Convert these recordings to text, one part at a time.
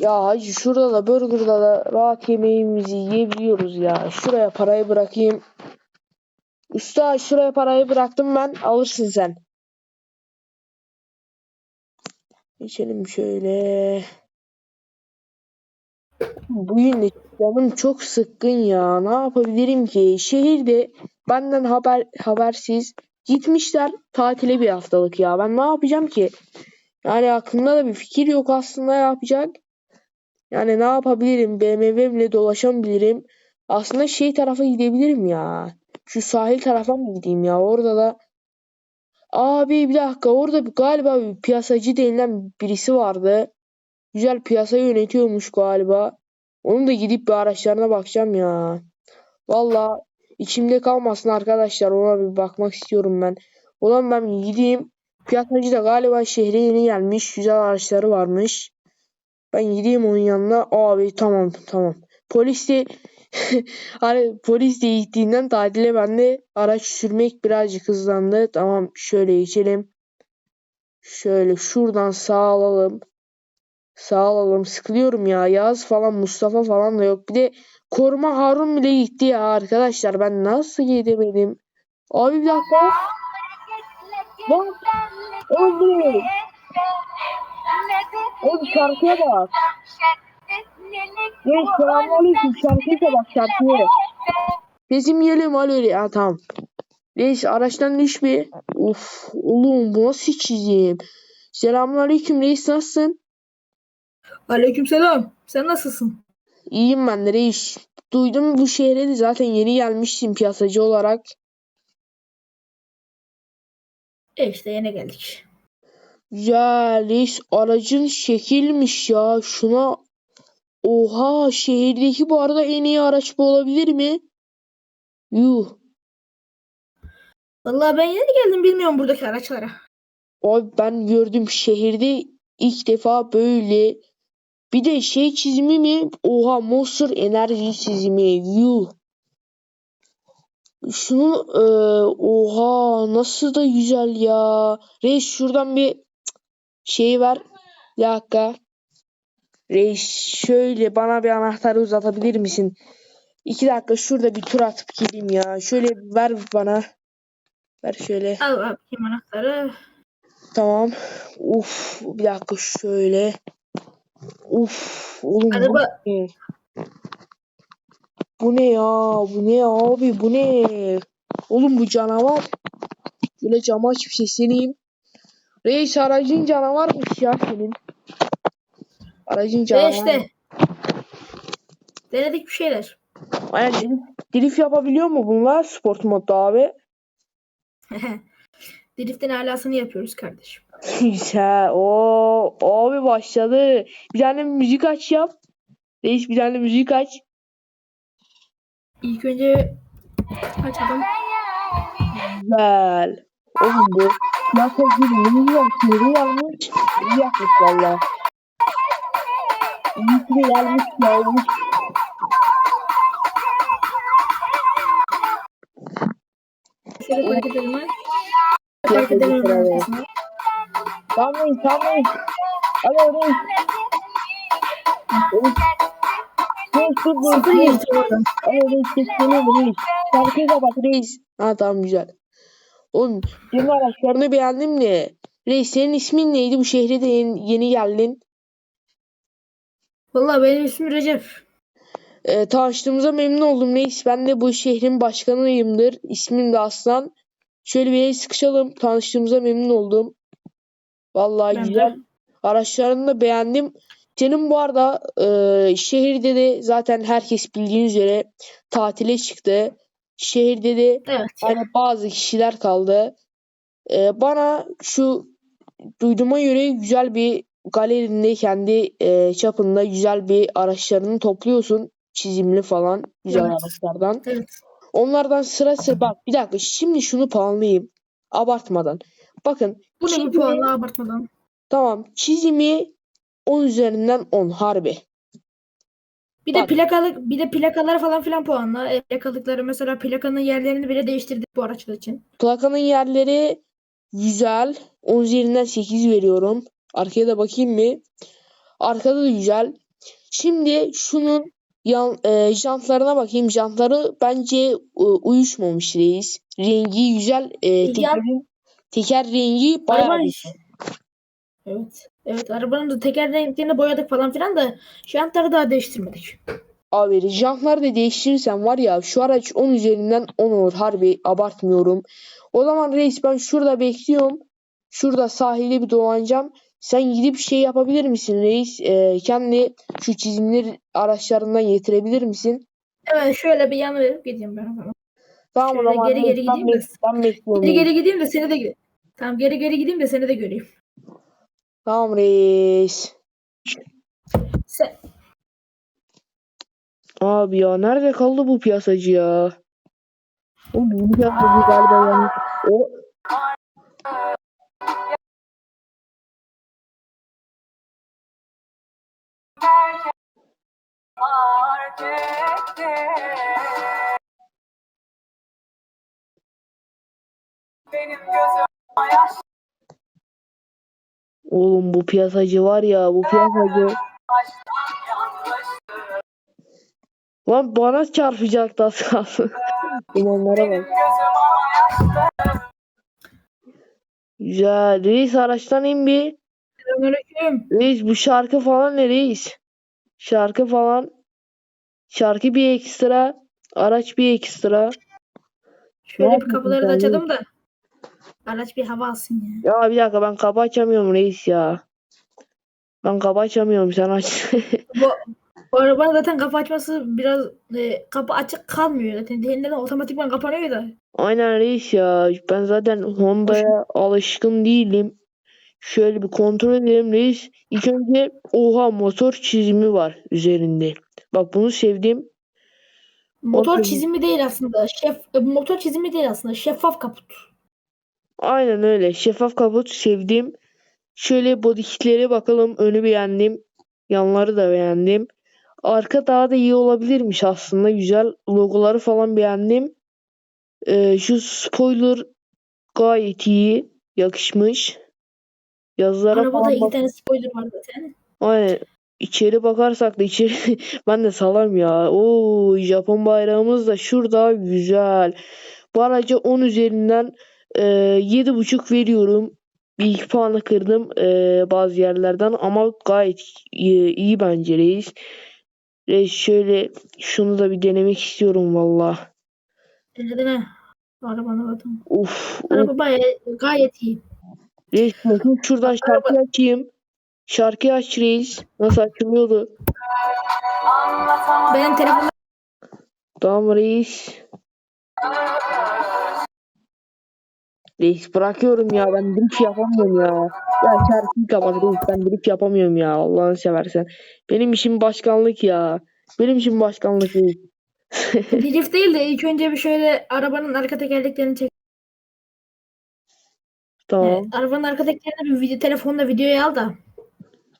Ya hacı şurada da burgerda da rahat yemeğimizi yiyebiliyoruz ya. Şuraya parayı bırakayım. Usta şuraya parayı bıraktım ben. Alırsın sen. Geçelim şöyle. Bugün de canım çok sıkkın ya. Ne yapabilirim ki? Şehirde benden haber habersiz gitmişler tatile bir haftalık ya. Ben ne yapacağım ki? Yani aklımda da bir fikir yok aslında yapacak. Yani ne yapabilirim? BMW'mle dolaşabilirim. Aslında şey tarafa gidebilirim ya. Şu sahil tarafa mı gideyim ya? Orada da Abi bir dakika orada galiba bir piyasacı denilen birisi vardı. Güzel piyasa yönetiyormuş galiba. Onun da gidip bir araçlarına bakacağım ya. Valla içimde kalmasın arkadaşlar. Ona bir bakmak istiyorum ben. Zaman ben gideyim. Piyasacı da galiba şehre yeni gelmiş. Güzel araçları varmış. Ben gideyim onun yanına. Abi tamam tamam. Polis de hani polis de gittiğinden tatile ben de araç sürmek birazcık hızlandı. Tamam şöyle geçelim. Şöyle şuradan sağ alalım. Sağ alalım. Sıkılıyorum ya. Yağız falan Mustafa falan da yok. Bir de koruma Harun bile gitti ya arkadaşlar. Ben nasıl gidemedim? Abi bir dakika. Lan öldü. Oğlum şarkıya bak. Genç selamünaleyküm. Şarkıya bak şarkıya. Geliyor mu? Alo. Ha tamam. Reis araçtan düş bir. Of oğlum bu nasıl çizeyim? Selamünaleyküm reis nasılsın? Aleykümselam. Sen nasılsın? İyiyim ben de reis. Duydum bu şehre de zaten yeni gelmişsin piyasacı olarak. E işte yine geldik. Ya reis aracın şekilmiş ya. Şuna Oha şehirdeki bu arada en iyi araç bu olabilir mi? Yuh. Vallahi ben yeni geldim bilmiyorum buradaki araçlara. Abi ben gördüm şehirde ilk defa böyle. Bir de şey çizimi mi? Oha Monster enerji çizimi. Yuh. Şunu e, oha nasıl da güzel ya. Reis şuradan bir cık, şey ver. Bir dakika. Reis şöyle bana bir anahtarı uzatabilir misin? İki dakika şurada bir tur atıp geleyim ya. Şöyle ver bana. Ver şöyle. Al bakayım anahtarı. Tamam. Uf bir dakika şöyle. Uf oğlum bu Araba ne? Bu ne ya? Bu ne abi? Bu ne? Oğlum bu canavar. Şöyle camı açıp sesleneyim. Reis aracın canavarmış ya senin. Aracın canavar. işte denedik bir şeyler. Drift, drift yapabiliyor mu bunlar sport modda abi? Drift'in alasını yapıyoruz kardeşim. Güzel. O abi başladı. Bir tane müzik aç yap. Reis bir tane müzik aç. İlk önce açalım. Güzel. Oğlum bu bir neyi yapmış? Neyi yapmış? Neyi yapmış valla. İyi de gelmiş gelmiş. Şöyle fark? Yok, Fark yok, yok. Tamam tamam. Alo reis. Reis. Dur dur. Sıfır Reis. Alo reis sesleniyor reis. Şarkıyı kapat reis. Ha tamam güzel. Oğlum senin araçlarını beğendim de. Reis senin ismin neydi? Bu şehre de yeni, yeni geldin. Vallahi benim ismim Recep. Ee, tanıştığımıza memnun oldum reis. Ben de bu şehrin başkanıyımdır. İsmim de Aslan. Şöyle bir el sıkışalım. Tanıştığımıza memnun oldum. Vallahi Ben de. güzel. Araçlarını da beğendim. Senin bu arada e, şehirde de zaten herkes bildiğin üzere tatile çıktı. Şehirde de Evet. hani bazı kişiler kaldı. E, bana şu duyduğuma göre güzel bir galerinde kendi e, çapında güzel bir araçlarını topluyorsun. Çizimli falan güzel Evet. araçlardan. Evet. Onlardan sıra sıra bak bir dakika şimdi şunu puanlayayım. Abartmadan. Bakın Bu ne puanla abartmadan. tamam çizimi 10 üzerinden 10 harbi. Bir de Bak. plakalık bir de plakaları falan filan puanla. E, plakalıkları mesela plakanın yerlerini bile değiştirdik bu araçlar için. Plakanın yerleri güzel. 10 üzerinden 8 veriyorum. Arkaya da bakayım mı? Arkada da güzel. Şimdi şunun yan, e, jantlarına bakayım. Jantları bence e, uyuşmamış reis. Rengi güzel. E, Ya- tekerin, teker rengi bayağı güzel. Evet. Evet arabanın da teker renklerini boyadık falan filan da jantları daha değiştirmedik. Abi jantları da değiştirirsen var ya şu araç 10 üzerinden 10 olur. Harbi abartmıyorum. O zaman reis ben şurada bekliyorum. Şurada sahilde bir dolanacağım. Sen gidip şey yapabilir misin reis? Ee, kendi şu çizimleri araçlarından getirebilir misin? Evet şöyle bir yana verip gideyim ben o zaman. Tamam o Şöyle zaman geri geri gideyim de- ben bekliyorum. Geri geri gideyim de seni de Tamam geri geri gideyim de seni de göreyim. Tamam reis. Sen, Abi ya nerede kaldı bu piyasacı ya? Oğlum bu piyasacı galiba yani. O Benim gözüm yaş oğlum bu piyasacı var ya bu piyasacı. Lan bana çarpacaktı az kalsın. Benim bak. Güzel. Reis araçtan in bir. Selamünaleyküm. Reis bu şarkı falan ne reis? Şarkı falan. Şarkı bir ekstra. Araç bir ekstra. Şöyle bir kapıları da açalım da. Araç bir hava alsın ya. Ya bir dakika ben kapı açamıyorum reis ya. Ben kapı açamıyorum sen aç. Bu, bu arabanın zaten kapı açması biraz e, kapı açık kalmıyor zaten. Diğerleri otomatikman kapanıyor da. Aynen reis ya. Ben zaten Honda'ya alışkın değilim. Şöyle bir kontrol edelim reis. İlk önce oha motor çizimi var üzerinde. Bak bunu sevdim. Motor çizimi değil aslında. Şef, e, motor çizimi değil aslında. Şeffaf kaput. Aynen öyle. Şeffaf kaput sevdim. Şöyle body kitlere bakalım. Önü beğendim. Yanları da beğendim. Arka daha da iyi olabilirmiş aslında. Güzel. Logoları falan beğendim. Ee, şu spoiler gayet iyi. Yakışmış. Yazılara Arabada falan iki bak. tane spoiler var zaten. Aynen. İçeri bakarsak da içeri ben de salam ya. Oo Japon bayrağımız da şurada güzel. Bu araca 10 üzerinden e, 7.5 veriyorum. Bir iki puanı kırdım e, bazı yerlerden ama gayet iyi, iyi bence reis. Reis şöyle şunu da bir denemek istiyorum valla. Neden ha? Arabanın adı. Uf, uf. Araba bayağı gayet iyi. Reis bakın şuradan şarkı açayım. Şarkıyı aç reis. Nasıl açılıyordu? Benim telefonum Tamam reis. Reis bırakıyorum ya ben drift yapamıyorum ya. Ya şarkıyı kapat reis ben drift yapamıyorum ya Allah'ını seversen. Benim işim başkanlık ya. Benim işim başkanlık reis. drift değil de ilk önce bir şöyle arabanın arka tekerleklerini çek. Tamam. Evet, arabanın arka tekerleğini bir video telefonla videoya al da.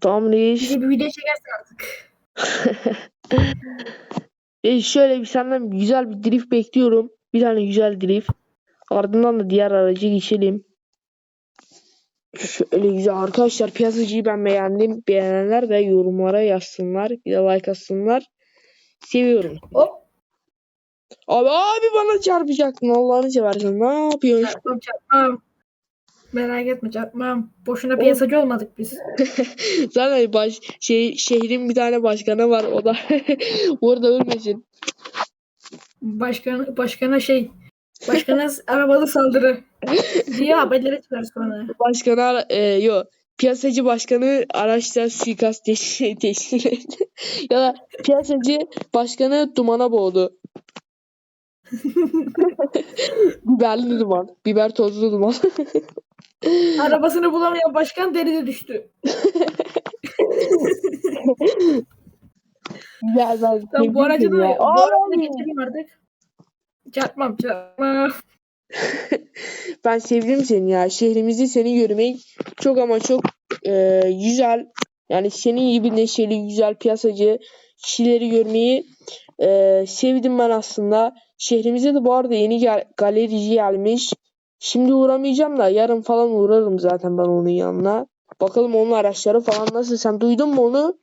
Tamam reis. Bize bir video çekersin artık. Reis şöyle bir senden güzel bir drift bekliyorum. Bir tane güzel drift. Ardından da diğer araca geçelim. Şöyle güzel arkadaşlar piyasacıyı ben beğendim. Beğenenler de yorumlara yazsınlar. Bir de like atsınlar. Seviyorum. Hop. Abi abi bana çarpacaktın Allah'ını seversen. Ne yapıyorsun? Çarpmam çarpmam. Merak etme çarpmam. Boşuna piyasacı olmadık biz. Zaten baş, şey, şehrin bir tane başkanı var. O da orada ölmesin. Başkan, başkana şey. Başkana arabalı saldırı. diye haberlere çıkar sonra. Başkanı e, yo piyasacı başkanı araçta suikast teşkil, teşkil etti. ya da piyasacı başkanı dumana boğdu. Biberli duman. Biber tozlu duman. Arabasını bulamayan başkan denize düştü. Güzel ben Tamam bu aracı da, ya. bu aracı da getireyim artık. Çarpmam çarpmam. Ben sevdim seni ya. Şehrimizi seni görmek çok ama çok e, güzel. Yani senin gibi neşeli, güzel piyasacı kişileri görmeyi e, sevdim ben aslında. Şehrimize de bu arada yeni gel galerici gelmiş. Şimdi uğramayacağım da yarın falan uğrarım zaten ben onun yanına. Bakalım onun araçları falan nasıl. Sen duydun mu onu?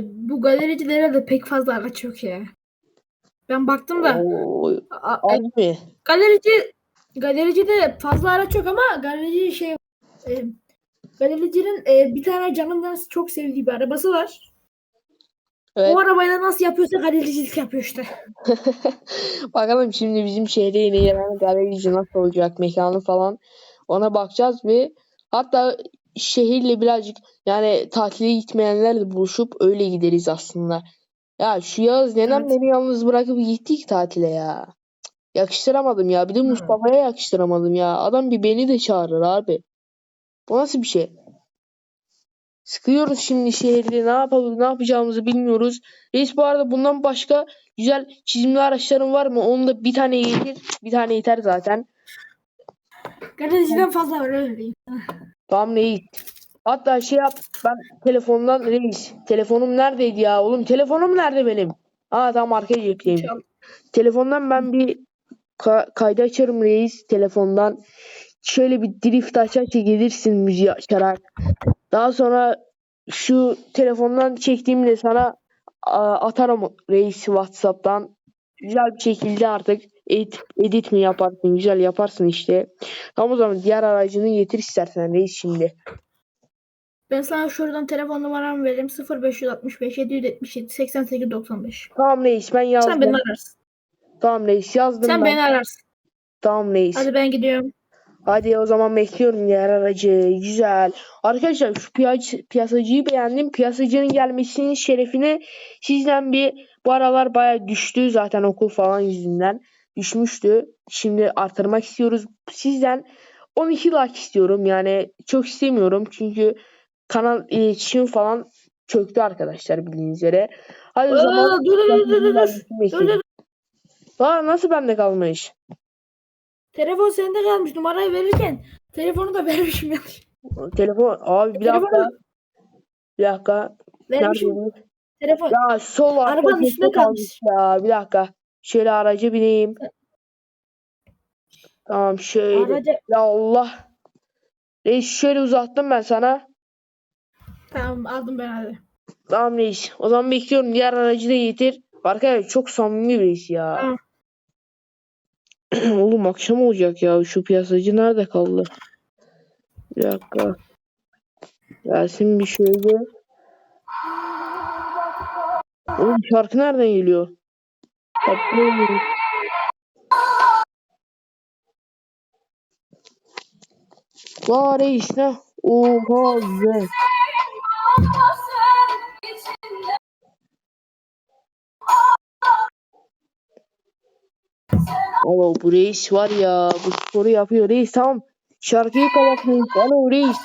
Bu galericilere de pek fazla araç yok ya. Ben baktım da Oo, a- a- harbi mi? galerici galerici de fazla araç yok ama galerici şey e, galericinin e, bir tane canından çok sevdiği bir arabası var. Evet. O arabayla nasıl yapıyorsa galericilik yapıyor işte. Bakalım şimdi bizim şehre yeni gelen galerici nasıl olacak mekanı falan ona bakacağız ve hatta şehirle birazcık yani tatile gitmeyenlerle buluşup öyle gideriz aslında. Ya şu Yağız neden Evet. beni yalnız bırakıp gittik tatile ya? Yakıştıramadım ya. Bir de. Mustafa'ya yakıştıramadım ya. Adam bir beni de çağırır abi. Bu nasıl bir şey? Sıkıyoruz şimdi şehirde. Ne yapalım, ne yapacağımızı bilmiyoruz. Reis bu arada bundan başka güzel çizimli araçların var mı? Onu da bir tane getir. Bir tane yeter zaten. Galericiden fazla var öyle diyeyim. Tamam reis. Hatta şey yap. Ben telefondan reis. Telefonum neredeydi ya? Oğlum telefonum nerede benim? Aa tamam arka cepteyim. Çal. Telefondan ben bir ka- kaydı açarım reis telefondan. Şöyle bir drift açarsa gelirsin müziği açarak. Daha sonra şu telefondan çektiğimde sana atarım reis WhatsApp'tan. Güzel bir şekilde artık edit, edit mi yaparsın? Güzel yaparsın işte. Tamam o zaman diğer aracını getir istersen reis şimdi. Ben sana şuradan telefon numaramı vereyim. 0565 777 88 95. Tamam reis ben yazdım. Sen beni ararsın. Tamam reis yazdım Sen ben. beni ararsın. Tamam reis. Hadi ben gidiyorum. Hadi o zaman bekliyorum diğer aracı. Güzel. Arkadaşlar şu piyac- piyasacıyı beğendim. Piyasacının gelmesinin şerefine sizden bir bu aralar baya düştü zaten okul falan yüzünden. Düşmüştü. Şimdi artırmak istiyoruz. Sizden 12 like istiyorum. Yani çok istemiyorum. Çünkü kanal iletişim falan çöktü arkadaşlar bildiğiniz üzere. Hadi o zaman Aa, dur dur dur dur dur. gelmesini Dur bekleyelim. dur. Aa, nasıl bende kalmış? Telefon sende kalmış. Numarayı verirken telefonu da vermişim yanlış. Telefon abi bir dakika. Telefonu Bir dakika. vermişim. Telefon. Ya sol arka Arabanın üstüne kalmış ya. Bir dakika. Şöyle araca bineyim. Tamam şöyle. Araca... Ya Allah. Reis şöyle uzattım ben sana. Tamam aldım ben hadi. Tamam reis. O zaman bekliyorum. Diğer aracı da getir. Arkadaşlar çok samimi reis ya. Tamam. Oğlum akşam olacak ya. Şu piyasacı nerede kaldı? Bir dakika. Gelsin bir şöyle. Oğlum şarkı nereden geliyor? Hatırlamıyorum. Vay reis ne? Oha güzel. Oo bu reis var ya. Bu sporu yapıyor. Reis tamam. Şarkıyı kapatmayın. Alo reis.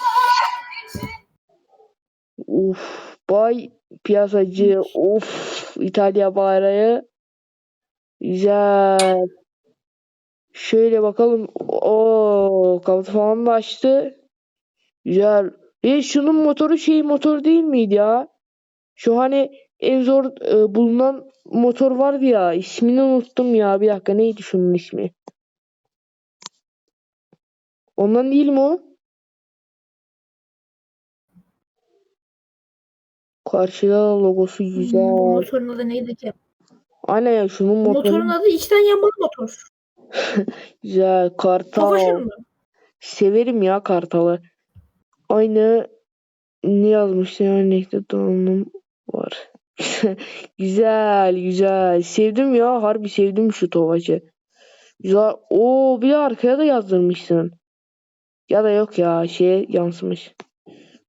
Uf. Bay piyasacı. Of. İtalya bayrağı. Güzel. Şöyle bakalım. O kaput falan da açtı. Güzel. Reis şunun motoru şey motor değil miydi ya? Şu hani en zor e, bulunan motor vardı ya. ismini unuttum ya. Bir dakika neydi şunun ismi? Ondan değil mi o? Karşıda logosu Bu güzel. motorun adı neydi ki? Aynen ya şunun Bu motoru motorun adı içten yanmalı motor. güzel. Kartal. Severim ya Kartal'ı. Aynı ne yazmıştı örnekte donanım var. Güzel güzel. Sevdim ya. Harbi sevdim şu Tofaş'ı. Güzel. Oo bir de arkaya da yazdırmışsın. Ya da yok ya şeye yansımış.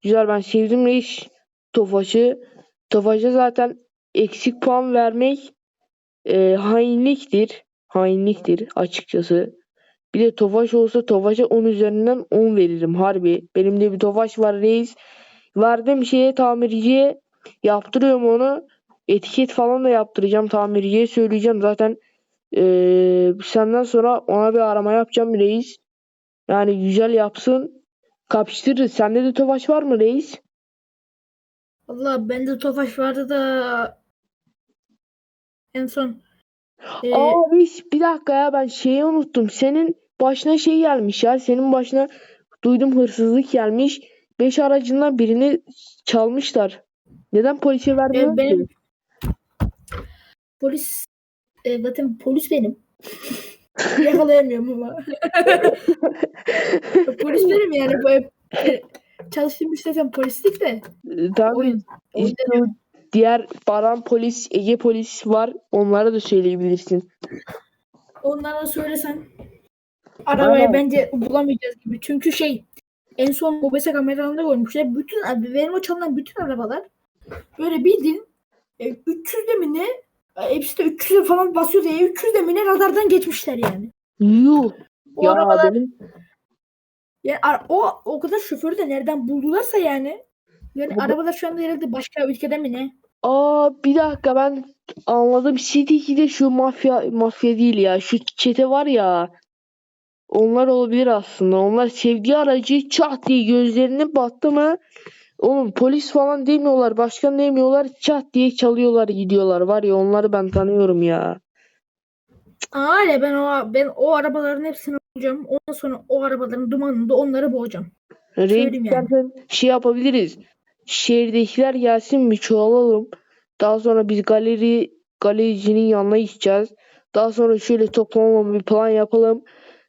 Güzel ben sevdim reis Tofaş'ı. Tofaş'a zaten eksik puan vermek e, hainliktir. Hainliktir açıkçası. Bir de Tofaş olsa Tofaş'a 10 üzerinden 10 veririm harbi. Benim de bir Tofaş var reis. Verdim şeye tamirciye yaptırıyorum onu. Etiket falan da yaptıracağım tamirciye söyleyeceğim zaten eee, senden sonra ona bir arama yapacağım reis. Yani güzel yapsın. Kapıştırırız. Sende de Tofaş var mı reis? Valla bende Tofaş vardı da en son e, Aa reis bir dakika ya ben şeyi unuttum. Senin başına şey gelmiş ya. Senin başına duydum hırsızlık gelmiş. 5 aracından birini çalmışlar. Neden polise vermiyor E, benim ki? polis e, zaten polis benim. Yakalayamıyorum ama. polis benim yani. Bu, e, çalıştığım iş zaten polislik de. Ee, Tamam. Oyun. Oyun işte o diğer Baran polis, Ege polis var. Onlara da söyleyebilirsin. Onlara söylesen arabayı Aynen. bence bulamayacağız gibi. Çünkü şey en son mobese kameralarında görmüşler. Bütün benim o çalınan bütün arabalar böyle bildiğin e, 300'de mi ne? E, Hepsi de 300'e falan basıyor diye 300'de mi ne radardan geçmişler yani. Yuh. O Ya arabalar benim yani ar- o o kadar şoförü de nereden buldularsa yani. Yani Bu- arabalar şu anda herhalde başka ülkede mi ne? Aa bir dakika ben anladım. City 2'de şu mafya mafya değil ya. Şu çete var ya. Onlar olabilir aslında. Onlar sevdiği aracı çat diye gözlerine battı mı? Oğlum polis falan demiyorlar. Başkan demiyorlar. Çat diye çalıyorlar gidiyorlar. Var ya onları ben tanıyorum ya. Öyle ben o ben o arabaların hepsini bulacağım. Ondan sonra o arabaların dumanında onları boğacağım. Renk Söyleyeyim yani. istersen şey yapabiliriz. Şehirdekiler gelsin bir çoğalalım. Daha sonra biz galeri galericinin yanına gideceğiz. Daha sonra şöyle toplama bir plan yapalım.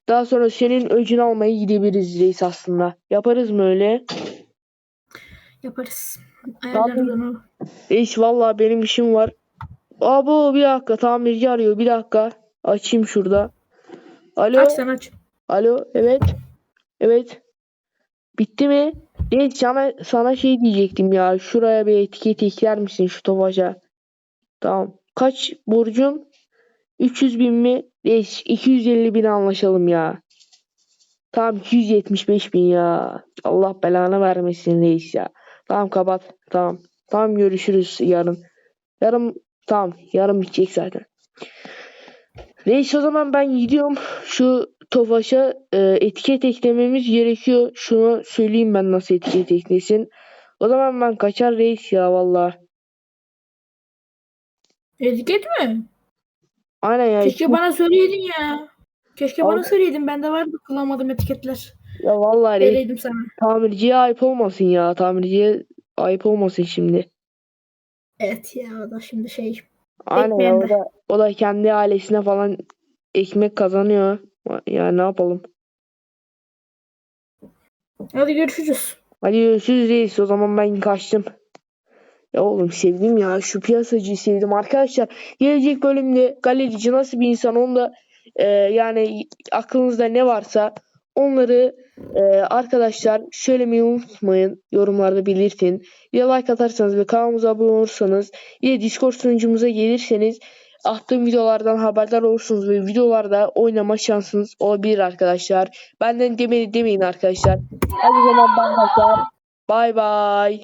Daha sonra senin öcünü almaya gidebiliriz reis aslında. Yaparız mı öyle? Yaparız. Ayarlarız onu. Reis vallahi benim işim var. Abo bir dakika tamirci arıyor. Bir dakika. Açayım şurada. Alo. Aç sen aç. Alo. Evet. Evet. Bitti mi? Reis sana, sana şey diyecektim ya. Şuraya bir etiket ekler misin şu tofaşa? Tamam. Kaç borcum? 300 bin mi? Reis 250 bin anlaşalım ya. Tamam 275 bin ya. Allah belanı vermesin reis ya. Tamam kapat. Tamam. Tamam görüşürüz yarın. Yarın tamam. Yarın bitecek zaten. Reis o zaman ben gidiyorum. Şu Tofaş'a e, etiket eklememiz gerekiyor. Şunu söyleyeyim ben nasıl etiket eklesin. O zaman ben kaçar reis ya valla. Etiket mi? Aynen ya. Keşke bana söyleydin ya. Keşke Al. bana söyleydin. Bende vardı kullanmadığım etiketler. Ya vallahi reis Vereydim sana. tamirciye ayıp olmasın ya. Tamirciye ayıp olmasın şimdi. Evet ya o da şimdi şey. Aynen ya, Ekmeğim o de. da, o da kendi ailesine falan ekmek kazanıyor. Ya ne yapalım. Hadi görüşürüz. Hadi görüşürüz reis. O zaman ben kaçtım. Ya oğlum sevdim ya. Şu piyasacıyı sevdim. Arkadaşlar gelecek bölümde galerici nasıl bir insan onu da e, yani aklınızda ne varsa onları e, arkadaşlar söylemeyi unutmayın. Yorumlarda belirtin. Ya like atarsanız ve kanalımıza abone olursanız ya Discord sunucumuza gelirseniz attığım videolardan haberdar olursunuz ve videolarda oynama şansınız olabilir arkadaşlar. Benden demedi demeyin arkadaşlar. Hadi zaman kaçar. Bay bay.